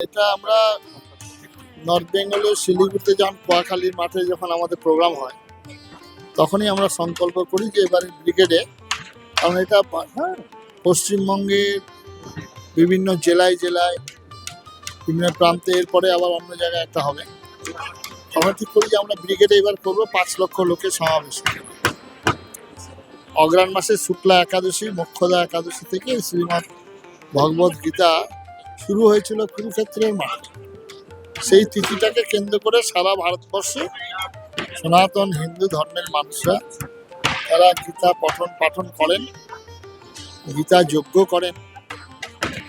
এটা আমরা নর্থ বেঙ্গলের শিলিগুড়িতে যখন কোয়াখালীর মাঠে যখন আমাদের প্রোগ্রাম হয় তখনই আমরা সংকল্প করি যে এবারে ব্রিগেডে কারণ এটা হ্যাঁ, পশ্চিমবঙ্গের বিভিন্ন জেলায় জেলায় বিভিন্ন প্রান্তে এরপরে আবার অন্য জায়গায় একটা হবে। আমরা ঠিক করি যে আমরা ব্রিগেডে এবার করব পাঁচ লক্ষ লোকের সমাবেশ। অগ্রাণ মাসে শুক্লা একাদশী মোক্ষদা একাদশী থেকে শ্রীমৎ ভগবত গীতা শুরু হয়েছিল কুরুক্ষেত্রের মাঠ। সেই তিথিটাকে কেন্দ্র করে সারা ভারতবর্ষে সনাতন হিন্দু ধর্মের মানুষরা তারা গীতা পঠন পাঠন করেন, গীতা যজ্ঞ করেন।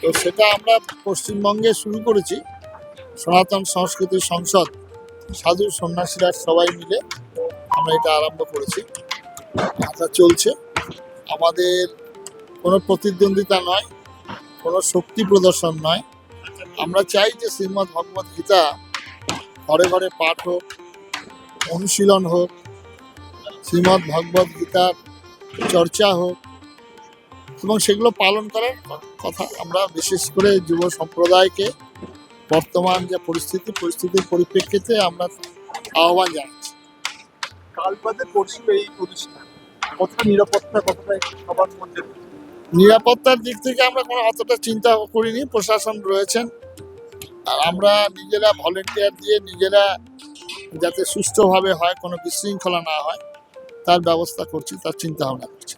তো সেটা আমরা পশ্চিমবঙ্গে শুরু করেছি। সনাতন সংস্কৃতি সংসদ, সাধু সন্ন্যাসীরা সবাই মিলে আমরা এটা আরম্ভ করেছি। এটা চলছে। আমাদের কোনো প্রতিদ্বন্দ্বিতা নয়। কোনো শক্তি প্রদর্শন নয়। আমরা চাই যে শ্রীমদ্ ভগবত গীতা ঘরে ঘরে পাঠ হোক, অনুশীলন হোক শ্রীমদ্ ভগবত গীতার চর্চা হোক, এবং সেগুলো পালন করার কথা আমরা বিশেষ করে যুব সম্প্রদায়কে বর্তমান যে পরিস্থিতি, পরিস্থিতির পরিপ্রেক্ষিতে আমরা আহ্বান জানাচ্ছি। কাল বাদে এই প্রতিষ্ঠান কতটা নিরাপত্তা, কতটা সবার মধ্যে নিরাপত্তার দিক থেকে আমরা কোনো অতটা চিন্তা করিনি, প্রশাসন রয়েছেন। আর আমরা নিজেরা ভলেন্টিয়ার দিয়ে নিজেরা যাতে সুস্থভাবে হয়, কোনো বিশৃঙ্খলা না হয়, তার ব্যবস্থা করছি, তার চিন্তা ভাবনা করছি।